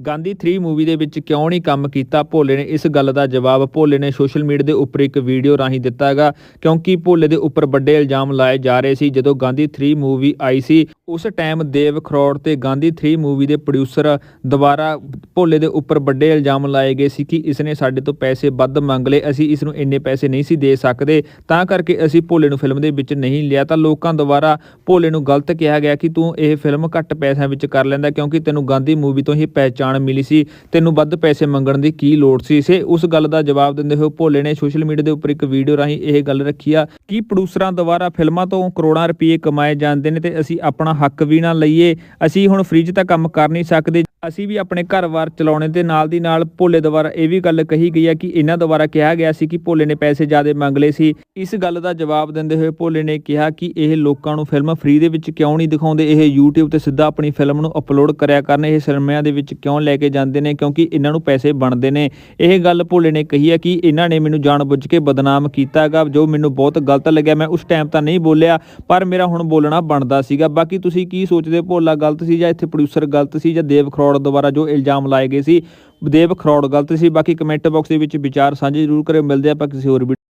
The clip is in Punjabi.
ਗਾਂਧੀ 3 ਮੂਵੀ ਦੇ ਵਿੱਚ ਕਿਉਂ ਨਹੀਂ ਕੰਮ ਕੀਤਾ? ਭੋਲੇ ਨੇ ਇਸ ਗੱਲ ਦਾ ਜਵਾਬ ਭੋਲੇ ਨੇ ਸੋਸ਼ਲ ਮੀਡੀਆ ਦੇ ਉੱਪਰ ਇੱਕ ਵੀਡੀਓ ਰਾਹੀਂ ਦਿੱਤਾ ਹੈਗਾ, ਕਿਉਂਕਿ ਭੋਲੇ ਦੇ ਉੱਪਰ ਵੱਡੇ ਇਲਜ਼ਾਮ ਲਾਏ ਜਾ ਰਹੇ ਸੀ ਜਦੋਂ ਗਾਂਧੀ 3 ਮੂਵੀ ਆਈ ਸੀ। ਉਸ ਟਾਈਮ ਦੇਵ ਖਰੋੜ ਤੇ ਗਾਂਧੀ 3 ਮੂਵੀ ਦੇ ਪ੍ਰੋਡਿਊਸਰ ਦੁਬਾਰਾ ਭੋਲੇ ਦੇ ਉੱਪਰ ਵੱਡੇ ਇਲਜ਼ਾਮ ਲਾਏ ਗਏ ਸੀ ਕਿ ਇਸ ਨੇ ਸਾਡੇ ਤੋਂ ਪੈਸੇ ਵੱਧ ਮੰਗ ਲਏ, ਅਸੀਂ ਇਸ ਨੂੰ ਇੰਨੇ ਪੈਸੇ ਨਹੀਂ ਸੀ ਦੇ ਸਕਦੇ। ਤਾਂ ਕਰਕੇ ਅਸੀਂ ਭੋਲੇ ਨੂੰ ਫਿਲਮ ਦੇ ਵਿੱਚ ਨਹੀਂ ਲਿਆ। ਤਾਂ ਲੋਕਾਂ ਦੁਆਰਾ ਭੋਲੇ ਨੂੰ ਗਲਤ ਕਿਹਾ ਗਿਆ ਕਿ ਤੂੰ ਇਹ ਫਿਲਮ ਘੱਟ ਪੈਸਿਆਂ ਵਿੱਚ ਕਰ ਲੈਂਦਾ, ਕਿਉਂਕਿ ਤੈਨੂੰ ਗਾਂਧੀ ਮੂਵੀ ਤੋਂ ਹੀ ਪਹਿਚਾਣ ਮਿਲੀ ਸੀ। ਤੈਨੂੰ ਵੱਧ ਪੈਸੇ ਮੰਗਣ ਦੀ ਕੀ ਲੋੜ ਸੀ? ਇਸੇ ਉਸ ਗੱਲ ਦਾ ਜਵਾਬ ਦਿੰਦੇ ਹੋਏ ਭੋਲੇ ਨੇ ਸੋਸ਼ਲ ਮੀਡੀਆ ਦੇ ਉੱਪਰ ਇੱਕ ਵੀਡੀਓ ਰਾਹੀਂ ਇਹ ਗੱਲ ਰੱਖੀ ਆ ਕਿ ਪ੍ਰੋਡਿਊਸਰਾਂ ਦੁਆਰਾ ਫਿਲਮਾਂ ਤੋਂ ਕਰੋੜਾਂ ਰੁਪਏ ਕਮਾਏ ਜਾਂਦੇ ਨੇ ਤੇ ਅਸੀਂ ਆਪਣਾ ਹੱਕ ਵੀ ਨਾ ਲਈਏ। ਅਸੀਂ ਹੁਣ ਫ੍ਰਿਜ ਤਾਂ ਕੰਮ ਕਰ ਨਹੀਂ ਸਕਦੇ। ਅਸੀਂ ਵੀ ਆਪਣੇ ਘਰ-ਬਾਰ ਚਲਾਉਣੇ ਤੇ ਨਾਲ ਦੀ ਨਾਲ ਭੋਲੇ ਦੁਆਰਾ ਇਹ ਵੀ ਗੱਲ ਕਹੀ ਗਈ ਹੈ ਕਿ ਇਹਨਾਂ ਦੁਆਰਾ ਕਿਹਾ ਗਿਆ ਸੀ ਕਿ ਭੋਲੇ ਨੇ ਪੈਸੇ ਜ਼ਿਆਦਾ ਮੰਗ ਲਏ ਸੀ। ਇਸ ਗੱਲ ਦਾ ਜਵਾਬ ਦਿੰਦੇ ਹੋਏ ਭੋਲੇ ਨੇ ਕਿਹਾ ਕਿ ਇਹ ਲੋਕਾਂ ਨੂੰ ਫਿਲਮ ਫ੍ਰੀ ਦੇ ਵਿੱਚ ਕਿਉਂ ਨਹੀਂ ਦਿਖਾਉਂਦੇ? ਇਹ YouTube ਤੇ ਸਿੱਧਾ ਆਪਣੀ ਫਿਲਮ ਨੂੰ ਅਪਲੋਡ ਕਰਿਆ ਕਰਨ। ਇਹ ਸਿਨੇਮਿਆਂ ਦੇ ਵਿੱਚ ਕਿਉਂ ਲੈ ਕੇ ਜਾਂਦੇ ਨੇ? ਕਿਉਂਕਿ ਇਹਨਾਂ ਨੂੰ ਪੈਸੇ ਬਣਦੇ ਨੇ। ਇਹ ਗੱਲ ਭੋਲੇ ਨੇ ਕਹੀ ਹੈ ਕਿ ਇਹਨਾਂ ਨੇ ਮੈਨੂੰ ਜਾਣਬੁੱਝ ਕੇ ਬਦਨਾਮ ਕੀਤਾ ਹੈਗਾ। ਜੋ ਮੈਨੂੰ ਬਹੁਤ ਗਲਤ ਲੱਗਿਆ, ਮੈਂ ਉਸ ਟਾਈਮ ਤਾਂ ਨਹੀਂ ਬੋਲਿਆ, ਪਰ ਮੇਰਾ ਹੁਣ ਬੋਲਣਾ ਬਣਦਾ ਸੀਗਾ। ਬਾਕੀ ਤੁਸੀਂ ਕੀ ਸੋਚਦੇ ਹੋ? ਭੋਲਾ ਗਲਤ ਸੀ ਜਾਂ ਇੱਥੇ ਪ੍ਰੋਡਿਊਸਰ ਗਲਤ ਸੀ ਜਾਂ ਦੇਵ ਖਰੋੜ ਦੁਆਰਾ ਜੋ ਇਲਜ਼ਾਮ ਲਾਏ ਗਏ ਸੀ। ਦੇਵ ਖਰੋੜ ਗਲਤ ਸੀ। ਬਾਕੀ ਕਮੈਂਟ ਬਾਕਸ ਦੇ ਵਿੱਚ ਵਿਚਾਰ ਸਾਂਝੇ ਜ਼ਰੂਰ ਕਰਿਓ। ਮਿਲਦੇ ਆਪਾਂ ਕਿਸੇ ਹੋਰ ਵੀਡੀਓ